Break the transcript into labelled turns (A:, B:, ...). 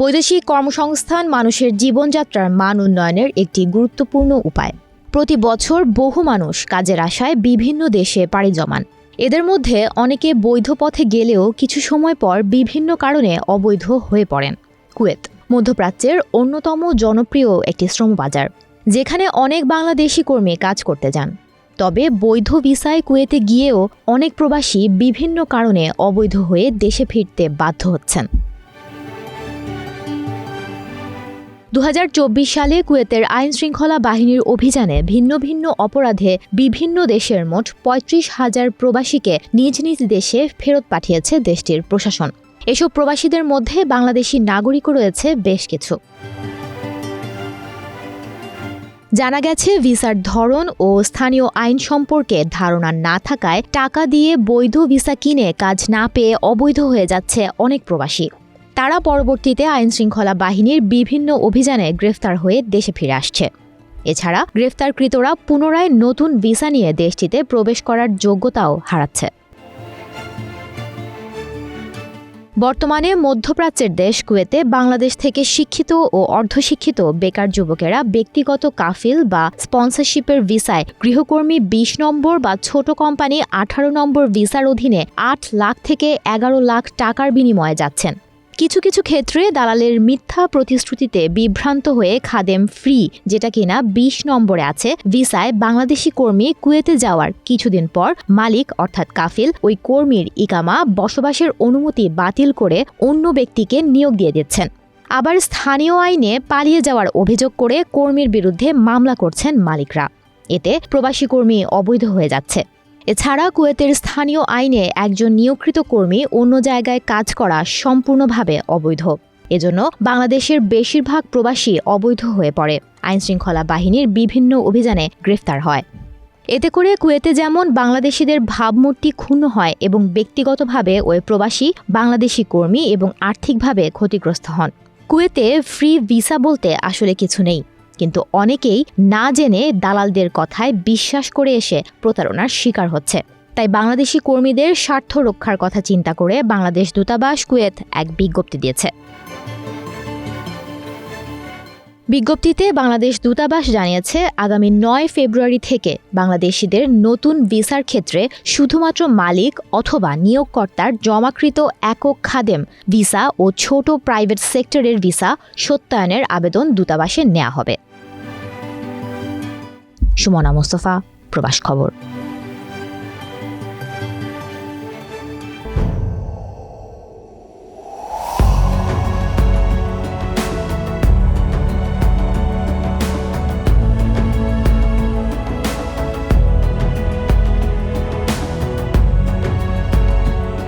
A: বৈদেশিক কর্মসংস্থান মানুষের জীবনযাত্রার মান উন্নয়নের একটি গুরুত্বপূর্ণ উপায়। প্রতি বছর বহু মানুষ কাজের আশায় বিভিন্ন দেশে পাড়ি জমান। এদের মধ্যে অনেকে বৈধ পথে গেলেও কিছু সময় পর বিভিন্ন কারণে অবৈধ হয়ে পড়েন। কুয়েত, মধ্যপ্রাচ্যের অন্যতম জনপ্রিয় একটি শ্রমবাজার, যেখানে অনেক বাংলাদেশি কর্মী কাজ করতে যান। তবে বৈধ ভিসায় কুয়েতে গিয়েও অনেক প্রবাসী বিভিন্ন কারণে অবৈধ হয়ে দেশে ফিরতে বাধ্য হচ্ছেন। দু হাজার চব্বিশ সালে কুয়েতের আইন শৃঙ্খলা বাহিনীর অভিযানে ভিন্ন ভিন্ন অপরাধে বিভিন্ন দেশের মোট পঁয়ত্রিশ হাজার প্রবাসীকে নিজ নিজ দেশে ফেরত পাঠিয়েছে দেশটির প্রশাসন। এসব প্রবাসীদের মধ্যে বাংলাদেশি নাগরিকও রয়েছে বেশ কিছু। জানা গেছে, ভিসার ধরন ও স্থানীয় আইন সম্পর্কে ধারণা না থাকায় টাকা দিয়ে বৈধ ভিসা কিনে কাজ না পেয়ে অবৈধ হয়ে যাচ্ছে অনেক প্রবাসী। তারা পরবর্তীতে আইন শৃঙ্খলা বাহিনীর বিভিন্ন অভিযানে গ্রেফতার হয়ে দেশে ফিরে আসছে। এছাড়া গ্রেফতারকৃতরা পুনরায় নতুন ভিসা নিয়ে দেশটিতে প্রবেশ করার যোগ্যতাও হারাচ্ছে। বর্তমানে মধ্যপ্রাচ্যের দেশ কুয়েতে বাংলাদেশ থেকে শিক্ষিত ও অর্ধশিক্ষিত বেকার যুবকেরা ব্যক্তিগত কাফিল বা স্পন্সরশিপের ভিসায় গৃহকর্মী বিশ নম্বর বা ছোট কোম্পানি আঠারো নম্বর ভিসার অধীনে আট লাখ থেকে এগারো লাখ টাকার বিনিময়ে যাচ্ছেন। কিছু কিছু ক্ষেত্রে দালালের মিথ্যা প্রতিশ্রুতিতে বিভ্রান্ত হয়ে খাদেম ফ্রি, যেটা কিনা বিশ নম্বরে আছে, ভিসায় বাংলাদেশি কর্মী কুয়েতে যাওয়ার কিছুদিন পর মালিক, অর্থাৎ কাফিল, ওই কর্মীর ইকামা বসবাসের অনুমতি বাতিল করে অন্য ব্যক্তিকে নিয়োগ দিয়ে দিচ্ছেন। আবার স্থানীয় আইনে পালিয়ে যাওয়ার অভিযোগ করে কর্মীর বিরুদ্ধে মামলা করছেন মালিকরা। এতে প্রবাসী কর্মী অবৈধ হয়ে যাচ্ছে। এছাড়া কুয়েতের স্থানীয় আইনে একজন নিয়োগকৃত কর্মী অন্য জায়গায় কাজ করা সম্পূর্ণভাবে অবৈধ। এজন্য বাংলাদেশের বেশিরভাগ প্রবাসী অবৈধ হয়ে পড়ে। আইনশৃঙ্খলা বাহিনীর বিভিন্ন অভিযানে গ্রেফতার হয়। এতে করে কুয়েতে যেমন বাংলাদেশিদের ভাবমূর্তি ক্ষুণ্ণ হয় এবং ব্যক্তিগতভাবে ওই প্রবাসী বাংলাদেশি কর্মী এবং আর্থিকভাবে ক্ষতিগ্রস্ত হন। কুয়েতে ফ্রি ভিসা বলতে আসলে কিছু নেই। কিন্তু অনেকেই না জেনে দালালদের কথায় বিশ্বাস করে এসে প্রতারণার শিকার হচ্ছে। তাই বাংলাদেশি কর্মীদের স্বার্থ রক্ষার কথা চিন্তা করে বাংলাদেশ দূতাবাস কুয়েত এক বিজ্ঞপ্তি দিয়েছে। বিজ্ঞপ্তিতে বাংলাদেশ দূতাবাস জানিয়েছে, আগামী নয় ফেব্রুয়ারি থেকে বাংলাদেশিদের নতুন ভিসার ক্ষেত্রে শুধুমাত্র মালিক অথবা নিয়োগকর্তার জমাকৃত একক খাদেম, ভিসা ও ছোট প্রাইভেট সেক্টরের ভিসা সত্যায়নের আবেদন দূতাবাসে নেওয়া হবে। সুমনা মোস্তফা, প্রবাস খবর।